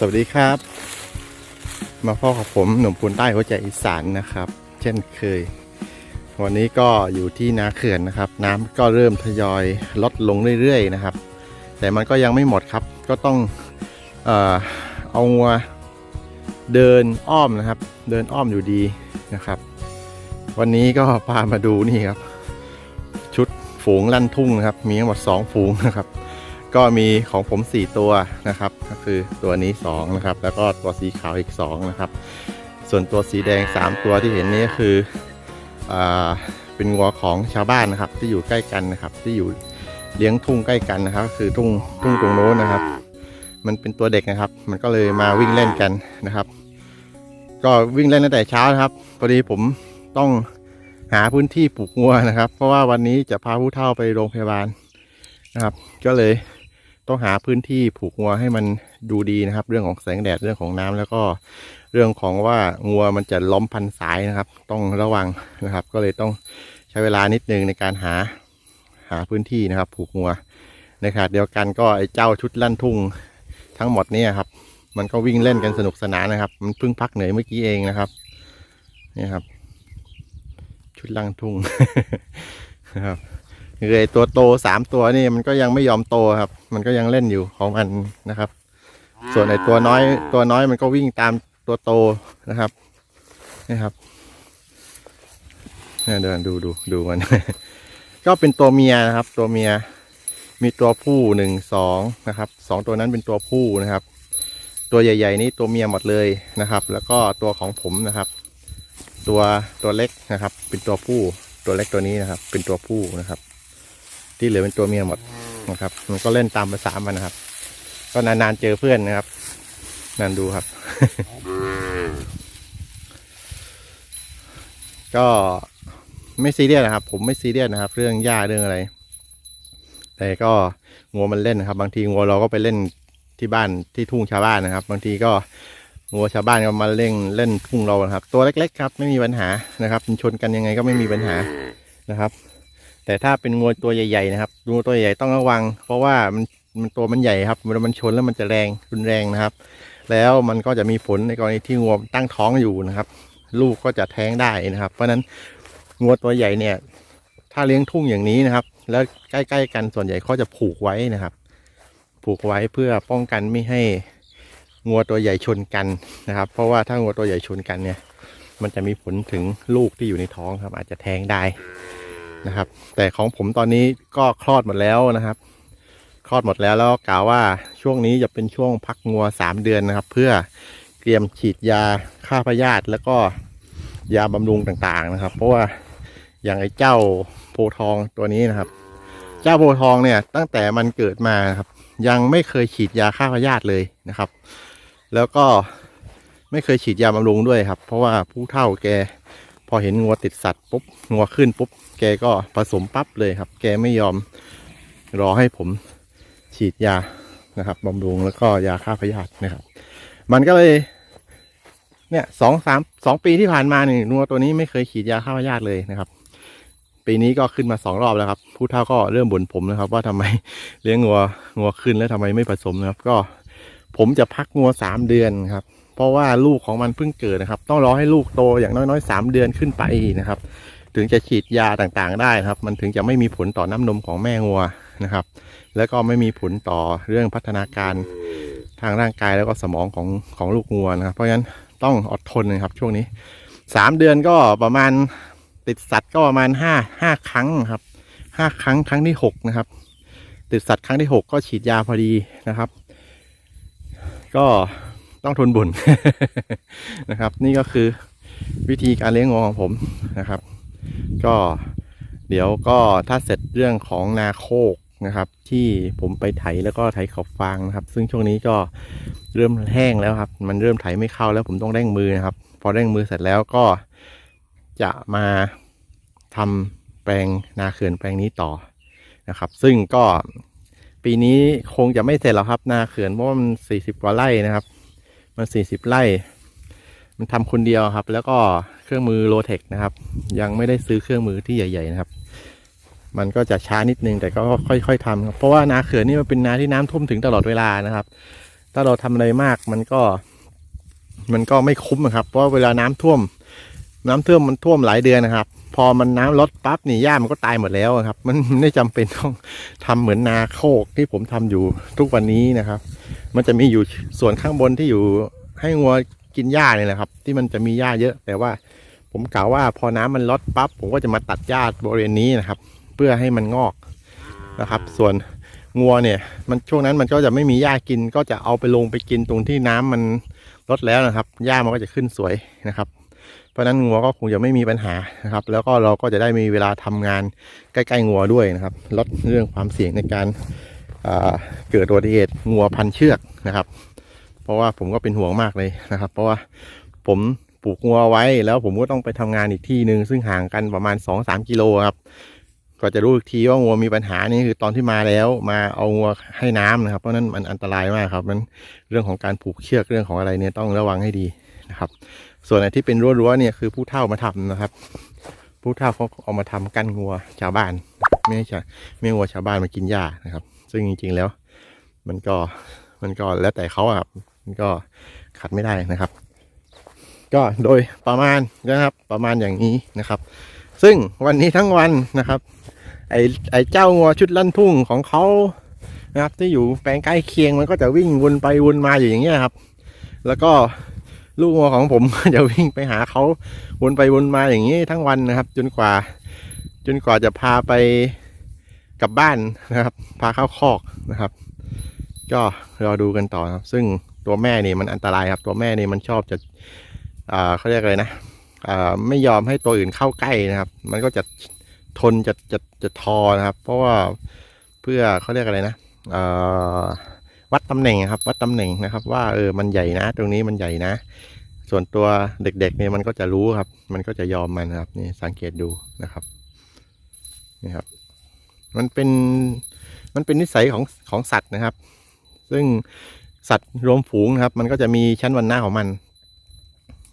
สวัสดีครับ มาพ่อกับผมหนุ่มปูนใต้หัวใจอีสานนะครับ เช่นเคย วันนี้ก็อยู่ที่นาเขื่อนนะครับ น้ำก็เริ่มทยอยลดลงเรื่อยๆนะครับ แต่มันก็ยังไม่หมดครับ ก็ต้องเอ่อเอางัวเดินอ้อมนะครับ เดินอ้อมอยู่ดีนะครับ วันนี้ก็พามาดูนี่ครับ ชุดฝูงลั่นทุ่งนะครับ มีทั้งหมด2ฝูงนะครับ ก็มีของผม 4 ตัวนะครับ ก็คือตัวนี้ 2 นะครับ แล้วก็ตัวสีขาวอีก 2 นะครับ ส่วนตัวสีแดง 3 ตัวที่เห็นนี้ก็คืออเป็นงัวของชาวบ้านนะครับ ที่อยู่ใกล้กันนะครับ ที่อยู่เลี้ยงทุ่งใกล้กันนะครับ คือทุ่งทุ่งตรงโน้นนะครับ มันเป็นตัวเด็กนะครับ มันก็เลยมาวิ่งเล่นกันนะครับ ก็วิ่งเล่นตั้งแต่เช้านะครับพอดีผมต้องหาพื้นที่ปลูกงัวนะครับ เพราะว่าวันนี้จะพาผู้เฒ่าไปโรงพยาบาลนะครับ ก็เลย ต้องหาพื้นที่ผูกงัวให้มันดูดีนะครับ เรื่องของแสงแดดเรื่องของน้ำแล้วก็เรื่องของว่างัวมันจะล้มพันสายนะครับ ต้องระวังนะครับ ก็เลยต้องใช้เวลานิดนึงในการหาหาพื้นที่นะครับ ผูกงัวในขณะเดียวกันก็ไอ้เจ้าชุดลั่นทุ่งทั้งหมดเนี่ยครับ มันก็วิ่งเล่นกันสนุกสนานนะครับ มันเพิ่งพักเหนื่อยเมื่อกี้เองนะครับนี่ครับ ชุดลั่นทุ่งนะครับ คือไอ้ตัวโตสามตัวนี่มันก็ยังไม่ยอมโตครับ มันก็ยังเล่นอยู่ของมันนะครับ ส่วนไอ้ตัวน้อยตัวน้อยมันก็วิ่งตามตัวโตนะครับนี่ครับเนี่ยเดินดูดูดูมัน ก็เป็นตัวเมียนะครับ ตัวเมีย มีตัวผู้หนึ่งสองนะครับสองตัวนั้นเป็นตัวผู้นะครับ ตัวใหญ่ ๆ นี่ตัวเมียหมดเลยนะครับ แล้วก็ตัวของผมนะครับ ตัวตัวเล็กนะครับ เป็นตัวผู้ ตัวเล็กตัวนี้นะครับ เป็นตัวผู้นะครับ ที่เหลือเป็นตัวเมียหมดนะครับ มันก็เล่นตามภาษามันนะครับ ก็นานๆเจอเพื่อนนะครับนั่นดูครับ ก็ไม่ซีเรียสนะครับ ผมไม่ซีเรียสนะครับ เรื่องหญ้าเรื่องอะไร แต่ก็งัวมันเล่นนะครับ บางทีงัวเราก็ไปเล่นที่บ้านที่ทุ่งชาวบ้านนะครับ บางทีก็งัวชาวบ้านก็มาเล่นเล่นทุ่งเรานะครับ ตัวเล็ก ๆ ครับ ไม่มีปัญหานะครับมันชนกันยังไงก็ไม่มีปัญหานะครับ แต่ถ้าเป็นงูตัวใหญ่ๆนะครับงูตัวใหญ่ต้องระวัง เพราะว่ามันมันตัวมันใหญ่ครับเวลามันชนแล้วมันจะแรงรุนแรงนะครับ แล้วมันก็จะมีผลในกรณีที่งูตั้งท้องอยู่นะครับ ลูกก็จะแท้งได้นะครับ เพราะฉะนั้นงูตัวใหญ่เนี่ย ถ้าเลี้ยงทุ่งอย่างนี้นะครับ แล้วใกล้ๆกันส่วนใหญ่เขาจะผูกไว้นะครับ ผูกไว้เพื่อป้องกันไม่ให้งัวตัวใหญ่ชนกันนะครับ เพราะว่าถ้างัวตัวใหญ่ชนกันเนี่ย มันจะมีผลถึงลูกที่อยู่ในท้องครับ อาจจะแท้งได้ นะครับ แต่ของผมตอนนี้ก็คลอดหมดแล้วนะครับ คลอดหมดแล้วแล้วกล่าวว่าช่วงนี้จะเป็นช่วงพักงัวสามเดือนนะครับ เพื่อเตรียมฉีดยาฆ่าพยาธิแล้วก็ยาบำรุงต่างๆนะครับ เพราะว่าอย่างไอ้เจ้าโพทองตัวนี้นะครับ เจ้าโพทองเนี่ยตั้งแต่มันเกิดมานะครับ ยังไม่เคยฉีดยาฆ่าพยาธิเลยนะครับ แล้วก็ไม่เคยฉีดยาบำรุงด้วยครับ เพราะว่าผู้เฒ่าแก พอเห็นงัวติดสัตว์ปุ๊บงัวขึ้นปุ๊บ แกก็ผสมปั๊บเลยครับ แกไม่ยอมรอให้ผมฉีดยานะครับบำรุงแล้วก็ยาฆ่าพยาธินะครับ มันก็เลยเนี่ยสองสามสองปีที่ผ่านมาเนี่ยงัวตัวนี้ไม่เคยฉีดยาฆ่าพยาธิเลยนะครับ ปีนี้ก็ขึ้นมาสองรอบแล้วครับ ผู้เฒ่าก็เริ่มบ่นผมนะครับ ว่าทำไมเลี้ยงงัวงัวขึ้นแล้วทำไมไม่ผสมนะครับ ก็ ผมจะพักงัวสามเดือนครับ เพราะว่าลูกของมันเพิ่งเกิดนะครับ ต้องรอให้ลูกโตอย่างน้อยๆสามเดือนขึ้นไปนะครับ ถึงจะฉีดยาต่างๆ ได้นะครับ มันถึงจะไม่มีผลต่อน้ำนมของแม่งัวนะครับ แล้วก็ไม่มีผลต่อเรื่องพัฒนาการทางร่างกายแล้วก็สมองของของลูกงัวนะครับ เพราะฉะนั้นต้องอดทนนะครับช่วงนี้สามเดือนก็ประมาณติดสัตว์ก็ประมาณห้าห้าครั้งครับห้าครั้งครั้งที่หกนะครับ ติดสัตว์ครั้งที่หกก็ฉีดยาพอดีนะครับ ก็ ต้องทนบุญนะครับ นี่ก็คือวิธีการเลี้ยงงัวของผมนะครับ ก็เดี๋ยวก็ถ้าเสร็จเรื่องของนาโคกนะครับ ที่ผมไปไถแล้วก็ไถขอบฟางนะครับ ซึ่งช่วงนี้ก็เริ่มแห้งแล้วครับ มันเริ่มไถไม่เข้าแล้วผมต้องเร่งมือนะครับ พอเร่งมือเสร็จแล้วก็จะมาทำแปลงนาเขื่อนแปลงนี้ต่อนะครับ ซึ่งก็ปีนี้คงจะไม่เสร็จหรอกครับนาเขื่อนเพราะมันสี่สิบกว่าไร่นะครับ มันสี่สิบไร่ มันทำคนเดียวครับ แล้วก็เครื่องมือโลเทคนะครับ ยังไม่ได้ซื้อเครื่องมือที่ใหญ่ ๆ นะครับ มันก็จะช้านิดนึงแต่ก็ค่อยๆทำครับเพราะว่านาเขื่อนนี่มันเป็นนาที่น้ำท่วมถึงตลอดเวลานะครับ ถ้าเราทำอะไรมากมันก็ มันก็ไม่คุ้มครับ เพราะเวลาน้ำท่วม น้ำท่วมมันท่วมหลายเดือนนะครับ พอมันน้ำลดปั๊บนี่หญ้ามันก็ตายหมดแล้วครับ มันไม่จำเป็นต้องทำเหมือนนาโคกที่ผมทำอยู่ทุกวันนี้นะครับ มันจะมีอยู่ส่วนข้างบนที่อยู่ให้งัวกินหญ้าเนี่ยแหละครับ ที่มันจะมีหญ้าเยอะ แต่ว่าผมกล่าวว่าพอน้ำมันลดปั๊บผมก็จะมาตัดหญ้าบริเวณนี้นะครับ เพื่อให้มันงอกนะครับ ส่วนงัวเนี่ยมันช่วงนั้นมันก็จะไม่มีหญ้ากินก็จะเอาไปลงไปกินตรงที่น้ำมันลดแล้วนะครับหญ้ามันก็จะขึ้นสวยนะครับ ราะนั้นงัวก็คงจะไม่มีปัญหานะครับ แล้วก็เราก็จะได้มีเวลาทำงานใกล้ๆงัวด้วยนะครับ ลดเรื่องความเสี่ยงในการเกิดอุบัติเหตุงัวพันเชือกนะครับ เพราะว่าผมก็เป็นห่วงมากเลยนะครับ เพราะว่าผมปลูกงัวไว้แล้วผมก็ต้องไปทำงานอีกที่หนึ่งซึ่งห่างกันประมาณ2อสกิโลครับก็จะรู้อีกทีว่างัวมีปัญหานี่คือตอนที่มาแล้วมาเอางัวให้น้ำนะครับ เพราะฉะนั้นมันอันตรายมากครับมันเรื่องของการผูกเชือกเรื่องของอะไรเนี่ยต้องระวังให้ดีนะครับ ส่วนไหนที่เป็นรั้วๆเนี่ยคือผู้เฒ่ามาทำนะครับ ผู้เฒ่าเขาเอามาทำกั้นงัวชาวบ้านไม่ใช่ไม่งัวชาวบ้านมากินหญ้านะครับ ซึ่งจริงๆแล้ว มันก็มันก็แล้วแต่เขาอะครับมันก็ขัดไม่ได้นะครับ ก็โดยประมาณนะครับประมาณอย่างนี้นะครับ ซึ่งวันนี้ทั้งวันนะครับไอไอเจ้างัวชุดลั่นทุ่งของเขานะครับที่อยู่แปลงใกล้เคียงมันก็จะวิ่งวนไปวนมาอยู่อย่างเงี้ยครับ แล้วก็ ลูกงัวของผมก็จะวิ่งไปหาเขาวนไปวนมาอย่างนี้ทั้งวันนะครับ จนกว่า จนกว่าจะพาไปกลับบ้านนะครับ พาเข้าคอกนะครับ ก็รอดูกันต่อครับ ซึ่งตัวแม่นี่มันอันตรายครับ ตัวแม่นี่มันชอบจะอ่าเขาเรียกอะไรนะอ่าไม่ยอมให้ตัวอื่นเข้าใกล้นะครับ มันก็จะทนจะจะจะทอนะครับ เพราะว่าเพื่อเขาเรียกอะไรนะอ่า วัดตำแหน่งครับ วัดตำแหน่งนะครับ ว่าเออมันใหญ่นะ ตรงนี้มันใหญ่นะ ส่วนตัวเด็กๆเนี่ยมันก็จะรู้ครับ มันก็จะยอมมันครับนี่สังเกตดูนะครับนี่ครับ มันเป็นมันเป็นนิสัยของของสัตว์นะครับ ซึ่งสัตว์รวมฝูงนะครับ มันก็จะมีชั้นวันหน้าของมัน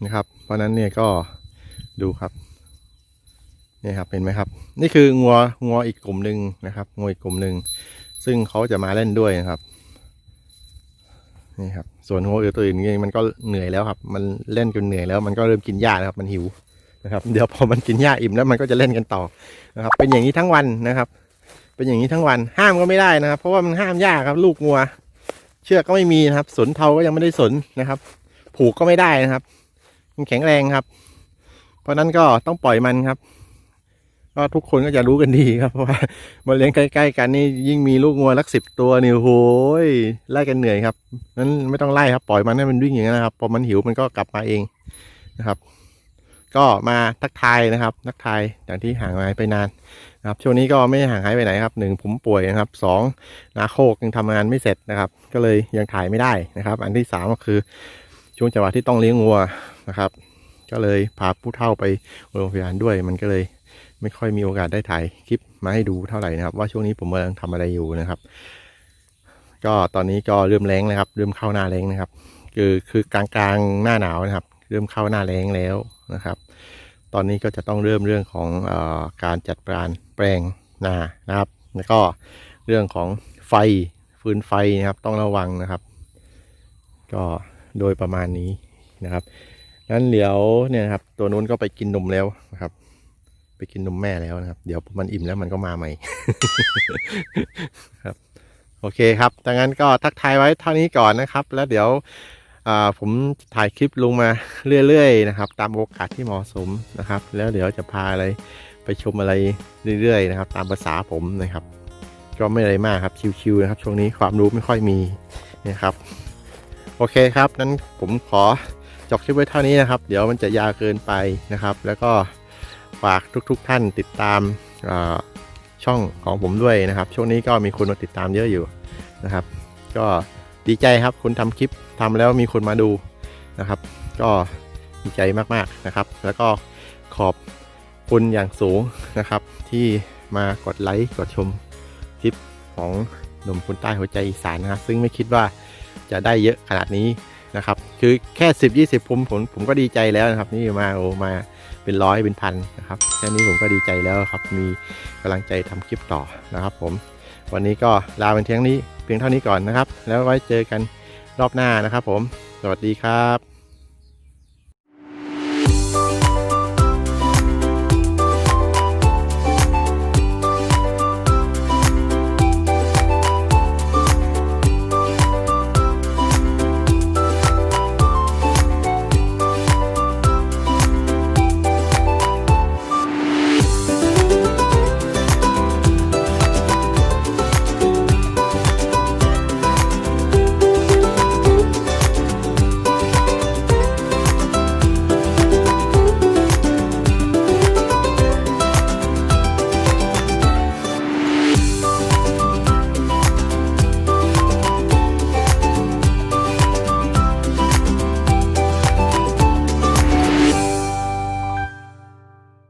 นะครับ เพราะฉะนั้นเนี่ยก็ดูครับนี่ครับเห็นไหมครับ นี่คืองัวงัวอีกกลุ่มหนึ่งนะครับงัวอีกกลุ่มหนึ่งซึ่งเขาจะมาเล่นด้วยนะครับ นี่ครับ ส่วนงัวอื่นตัวอื่นนี่มันก็เหนื่อยแล้วครับ มันเล่นจนเหนื่อยแล้วมันก็เริ่มกินหญ้าแล้วครับ มันหิวนะครับ เดี๋ยวพอมันกินหญ้าอิ่มแล้วมันก็จะเล่นกันต่อนะครับ เป็นอย่างนี้ทั้งวันนะครับ เป็นอย่างนี้ทั้งวันห้ามก็ไม่ได้นะครับ เพราะว่ามันห้ามยากครับ ลูกงัว เชือกก็ไม่มีนะครับ สนเทาก็ยังไม่ได้สนนะครับ ผูกก็ไม่ได้นะครับ มันแข็งแรงครับ เพราะฉะนั้นก็ต้องปล่อยมันครับ ก็ทุกคนก็จะรู้กันดีครับเพราะว่ามาเลี้ยงใกล้ๆกันนี่ยิ่งมีลูกงัวลักสิบตัวนี่โอ้โหยไล่กันเหนื่อยครับนั้นไม่ต้องไล่ครับปล่อยมันให้มันวิ่งอย่างนั้นนะครับพอมันหิวมันก็กลับมาเองนะครับ ก็มาทักทายนะครับทักทายอย่างที่ห่างหายไปนานนะครับช่วงนี้ก็ไม่ห่างหายไปไหนครับหนึ่งผมป่วยนะครับสองนาโคกยังทำงานไม่เสร็จนะครับ ก็เลยยังถ่ายไม่ได้นะครับ อันที่สามก็คือช่วงจังหวะที่ต้องเลี้ยงวัวนะครับ ก็เลยพาผู้เฒ่าไปโรงพยาบาลด้วยมันก็เลย ไม่ค่อยมีโอกาสได้ถ่ายคลิปมาให้ดูเท่าไหร่นะครับ ว่าช่วงนี้ผมกำลังทำอะไรอยู่นะครับ ก็ตอนนี้ก็เริ่มแรงนะครับ เริ่มเข้าหน้าแรงนะครับ คือคือกลางกลางๆหน้าหนาวนะครับ เริ่มเข้าหน้าแรงแล้วนะครับ ตอนนี้ก็จะต้องเริ่มเรื่องของอการจัดการแปลงนานะครับ แล้วก็เรื่องของไฟฟืนไฟนะครับ ต้องระวังนะครับ ก็โดยประมาณนี้นะครับงั้นเดี๋ยวเนี่ยครับ ตัวนู้นก็ไปกินนมแล้วนะครับ ไปกินนมแม่แล้วนะครับ เดี๋ยวมันอิ่มแล้วมันก็มาใหม่ครับโอเคครับดังนั้นก็ทักทายไว้เท่านี้ก่อนนะครับ แล้วเดี๋ยวผมถ่ายคลิปลงมาเรื่อยๆนะครับ ตามโอกาสที่เหมาะสมนะครับ แล้วเดี๋ยวจะพาอะไรไปชมอะไรเรื่อยๆนะครับ ตามภาษาผมนะครับ ก็ไม่อะไรมากครับชิวๆนะครับ ช่วงนี้ความรู้ไม่ค่อยมีนะครับ โอเคครับนั้นผมขอจบคลิปไว้เท่านี้นะครับ เดี๋ยวมันจะยาวเกินไปนะครับ แล้วก็ ฝากทุกๆท่านติดตามาช่องของผมด้วยนะครับ ช่วงนี้ก็มีคนมาติดตามเยอะอยู่นะครับ ก็ดีใจครับคุณทำคลิปทำแล้วมีคนมาดูนะครับ ก็ดีใจมากๆนะครับ แล้วก็ขอบคุณอย่างสูงนะครับ ที่มากดไลค์กดชมคลิปของหนุ่มคนใต้หัวใจอีสานนะครับ ซึ่งไม่คิดว่าจะได้เยอะขนาดนี้นะครับ คือแค่ 10 20ผมผมผมก็ดีใจแล้วนะครับ นี่มาโอมา เป็นร้อยเป็นพันนะครับแค่นี้ผมก็ดีใจแล้วครับ มีกำลังใจทำคลิปต่อนะครับ ผม วันนี้ก็ลาเป็นเที่ยงนี้เพียงเท่านี้ก่อนนะครับ แล้วไว้เจอกันรอบหน้านะครับ ผม สวัสดีครับ